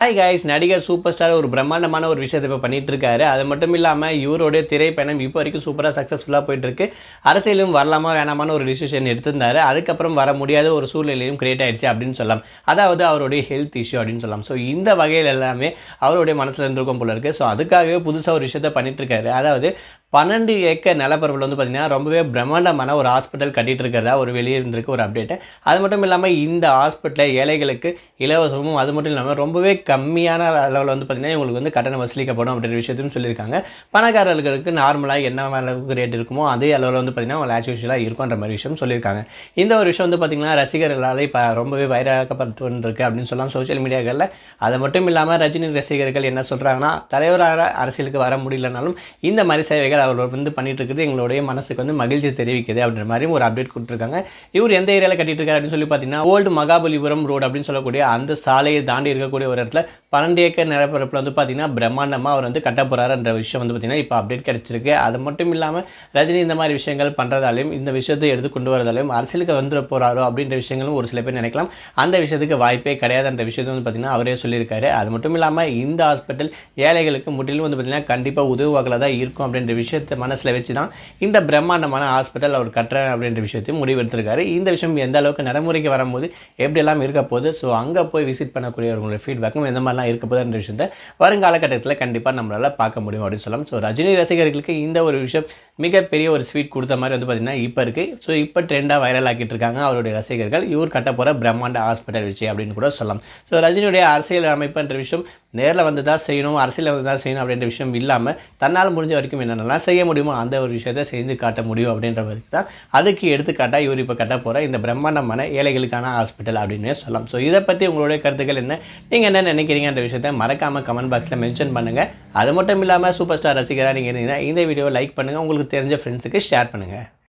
Hi guys நடிகர் super star ஒரு பிரம்மாண்டமான ஒரு விஷயத்தை இப்போ பண்ணிட்டு இருக்காரு அது மட்டும் இல்லாமல் இவருடைய திரைப்பயணம் இப்போ வரைக்கும் சூப்பராக சக்ஸஸ்ஃபுல்லாக போயிட்டு இருக்கு அரசியலும் வரலாமா வேணாமான்னு ஒரு டிசிஷன் எடுத்திருந்தாரு. அதுக்கப்புறம் வர முடியாத ஒரு சூழ்நிலையும் கிரியேட் ஆயிடுச்சு அப்படின்னு சொல்லலாம். அதாவது அவருடைய ஹெல்த் இஷ்யூ அப்படின்னு சொல்லலாம். ஸோ இந்த வகையில் எல்லாமே அவருடைய மனசில் இருந்திருக்கும் போல இருக்குது ஸோ அதுக்காகவே புதுசாக ஒரு விஷயத்தை பண்ணிட்டு இருக்காரு அதாவது பன்னெண்டு ஏக்கர் நிலப்பரப்பில் வந்து பார்த்திங்கன்னா ரொம்பவே பிரம்மாண்டமான ஒரு ஹாஸ்பிட்டல் கட்டிட்டு இருக்கிறதா ஒரு வெளியே இருந்திருக்கு ஒரு அப்டேட்டு அது மட்டும் இல்லாமல் இந்த ஹாஸ்பிட்டலில் ஏழைகளுக்கு இலவசமும் அது மட்டும் இல்லாமல் ரொம்பவே கம்மியான அளவில் வந்து பார்த்தீங்கன்னா இவங்களுக்கு வந்து கட்டணம் வசூலிக்கப்படும் அப்படின்ற விஷயத்தையும் சொல்லியிருக்காங்க. பணக்காரர்களுக்கு நார்மலாக என்ன அளவுக்கு ரேட் இருக்குமோ அதே அளவில் வந்து பார்த்தீங்கன்னா ஆஸ் யூஷுவலாக இருக்கும்ன்ற மாதிரி விஷயம் சொல்லியிருக்காங்க. இந்த ஒரு விஷயம் வந்து பார்த்திங்கன்னா ரசிகர்களால் இப்போ ரொம்பவே வைரக்கப்பட்டு வந்திருக்கு அப்படின்னு சொல்லலாம் சோஷியல் மீடியாக்களில் அது மட்டும் இல்லாமல் ரஜினி ரசிகர்கள் என்ன சொல்கிறாங்கன்னா தலைவராக அரசியலுக்கு வர முடியலனாலும் இந்த மாதிரி சேவைகள் அவர் வந்து பண்ணிட்டு இருக்கிறது எங்களுடைய மனசுக்கு வந்து மகிழ்ச்சி தெரிவிக்குது அப்படின்ற மாதிரி ஒரு அப்டேட் கொடுத்துருக்காங்க. இவர் எந்த ஏரியாவில் கட்டிட்டு இருக்காரு அப்படின்னு சொல்லி பார்த்தீங்கன்னா ஓல்டு மகாபலிபுரம் ரோடு அப்படின்னு சொல்லக்கூடிய அந்த சாலையை தாண்டி இருக்கக்கூடிய ஒரு இடத்துல பன்னெண்டு ஏக்கர் நிலப்பரப்பில் வந்து பார்த்தீங்கன்னா பிரம்மாண்டமாக அவர் வந்து கட்ட போகிறாருன்ற விஷயம் வந்து பார்த்தீங்கன்னா இப்போ அப்டேட் கிடைச்சிருக்கு. அது மட்டும் இல்லாமல் ரஜினி இந்த மாதிரி விஷயங்கள் பண்ணுறதாலையும் இந்த விஷயத்தை எடுத்து கொண்டு வரதாலையும் அரசியலுக்கு வந்துட போகிறாரோ அப்படின்ற விஷயங்களும் ஒரு சில பேர் நினைக்கலாம். அந்த விஷயத்துக்கு வாய்ப்பே கிடையாதுன்ற விஷயத்தை வந்து பார்த்தீங்கன்னா அவரே சொல்லியிருக்காரு. அது மட்டும் இல்லாமல் இந்த ஹாஸ்பிட்டல் ஏழைகளுக்கு முற்றிலும் வந்து பார்த்தீங்கன்னா கண்டிப்பாக உதவுவாக்கில் தான் இருக்கும் அப்படின்ற விஷயம் விஷயத்தை மனசில் வச்சு தான் இந்த பிரம்மாண்டமான ஹாஸ்பிட்டல் அவர் கட்டுறேன் அப்படின்ற விஷயத்தையும் முடிவெடுத்திருக்காரு. இந்த விஷயம் எந்த அளவுக்கு நடைமுறைக்கு வரும்போது எப்படியெல்லாம் இருக்க போகுது? ஸோ அங்கே போய் விசிட் பண்ணக்கூடியவர்களுடைய ஃபீட்பேக்கும் எந்த மாதிரிலாம் இருக்க போதுன்ற விஷயத்த வருங்காலகட்டத்தில் கண்டிப்பாக நம்மளால் பார்க்க முடியும் அப்படின்னு சொல்லலாம். ஸோ ரஜினி ரசிகர்களுக்கு இந்த ஒரு விஷயம் மிகப்பெரிய ஒரு ஸ்வீட் கொடுத்த மாதிரி வந்து பார்த்திங்கன்னா இப்போ இருக்குது ஸோ இப்போ ட்ரெண்டாக வைரல் ஆக்கிட்டு இருக்காங்க அவருடைய ரசிகர்கள். இவர் கட்ட போகிற பிரம்மாண்ட ஹாஸ்பிட்டல் வச்சு அப்படின்னு கூட சொல்லலாம். ஸோ ரஜினியுடைய அரசியல் அமைப்புன்ற விஷயம் நேரில் வந்து தான் செய்யணும் அரசியல் வந்து தான் செய்யணும் அப்படின்ற விஷயம் இல்லாமல் தன்னால் முடிஞ்ச வரைக்கும் என்னென்னலாம் செய்ய முடியுமோ அந்த ஒரு விஷயத்தை செஞ்சு காட்ட முடியும் அப்படின்ற மாதிரி தான் அதுக்கு எடுத்துக்காட்டாக இவர் இப்போ கட்ட போகிற இந்த பிரம்மாண்டமான ஏழைகளுக்கான ஹாஸ்பிட்டல் அப்படின்னு சொல்லலாம். ஸோ இதை பற்றி உங்களுடைய கருத்துக்கள் என்ன? நீங்கள் என்ன நினைக்கிறீங்கன்ற விஷயத்தை மறக்காமல் கமெண்ட் பாக்ஸில் மென்ஷன் பண்ணுங்கள் அது மட்டும் இல்லாமல் சூப்பர் ஸ்டார் ரசிகராக நீங்கள் இருந்தீங்கன்னா இந்த வீடியோவை லைக் பண்ணுங்கள் உங்களுக்கு தெரிஞ்ச ஃப்ரெண்ட்ஸுக்கு ஷேர் பண்ணுங்கள்